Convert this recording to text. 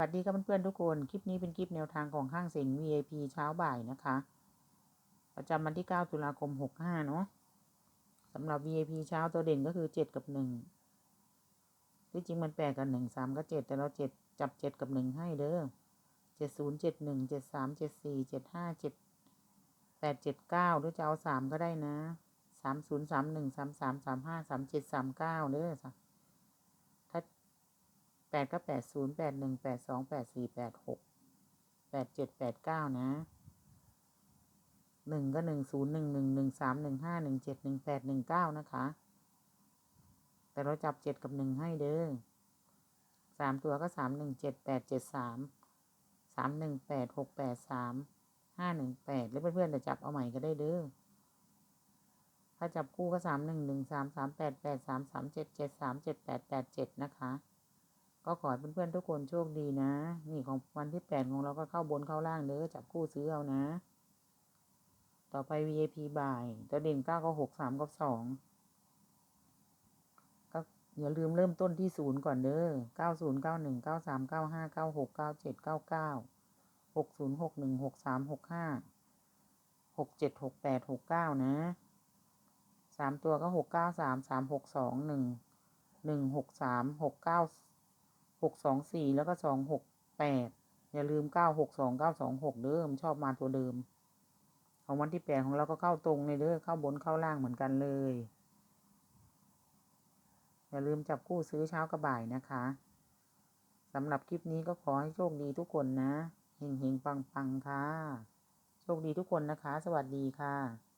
วัสดีครับเพื่อนๆทุกคน คลิปนี้เป็นคลิปแนวทางของห้างเซ็ง VIP เช้าบ่ายนะคะ ประจำวันที่ 9 ตุลาคม 65 เนาะสำหรับ VIP เช้าตัวเด่นก็คือ 7 กับ 1 ที่จริงมันแปดกับ 1 3 กับ 7 แต่เรา 7 จับ 7 กับ 1 ให้เด้อ70 71 73 74 75 7 8 79 หรือจะเอา 3 ก็ได้นะ 30 31 33 35 37 39 เด้อ ดก็แปดศูนย์แปดหนึ่งแปดสองแปดสี่แปดหกแปดเจ็ดแปดเก้านะหนึ่งก็หนึ่งศูนย์หนึ่งหนึ่งหนึ่งสามหนึ่งห้าหนึ่งเจ็ดหนึ่งแปดหนึ่งเก้านะคะ แต่เราจับเจ็ดกับหนึ่งให้เด้อสามตัวก็สามหนึ่งเจ็ดแปดเจ็ดสามสามหนึ่งแปดหกแปดสามห้าหนึ่งแปดหรือเพื่อนๆจะจับเอาใหม่ก็ได้เด้อถ้าจับคู่ก็สามหนึ่งหนึ่งสามสามแปดแปดสามสามเจ็ดเจ็ดสามเจ็ดแปดแปดเจ็ดนะคะ ก็ขอให้เพื่อนๆทุกคนโชคดีนะ นี่ของวันที่แปดของเราก็เข้าบนเข้าล่างเด้อจับคู่ซื้อเอานะ ต่อไป VIP บ่ายตัวเด่นเก้าก็หกสามกับสองก็อย่าลืมเริ่มต้นที่ศูนย์ก่อนเด้อเก้าศูนย์เก้าหนึ่งเก้าสามเก้าห้าเก้าหกเก้าเจ็ดเก้าเก้าหกศูนย์หกหนึ่งหกสามหกห้าหกเจ็ดหกแปดหกเก้านะสามตัวก็หกเก้าสามสามหกสองหนึ่งหนึ่งหกสามหกเก้า หกสองสี่แล้วก็สองหกแปดอย่าลืมเก้าหกสองเก้าสองหกเดิมชอบมาตัวเดิม ของวันที่แปดของเราก็เข้าตรงในเด้อเข้าบนเข้าล่างเหมือนกันเลย อย่าลืมจับคู่ซื้อเช้ากับบ่ายนะคะสำหรับคลิปนี้ก็ขอให้โชคดีทุกคนนะเฮงเฮงปังปังค่ะ โชคดีทุกคนนะคะ สวัสดีค่ะ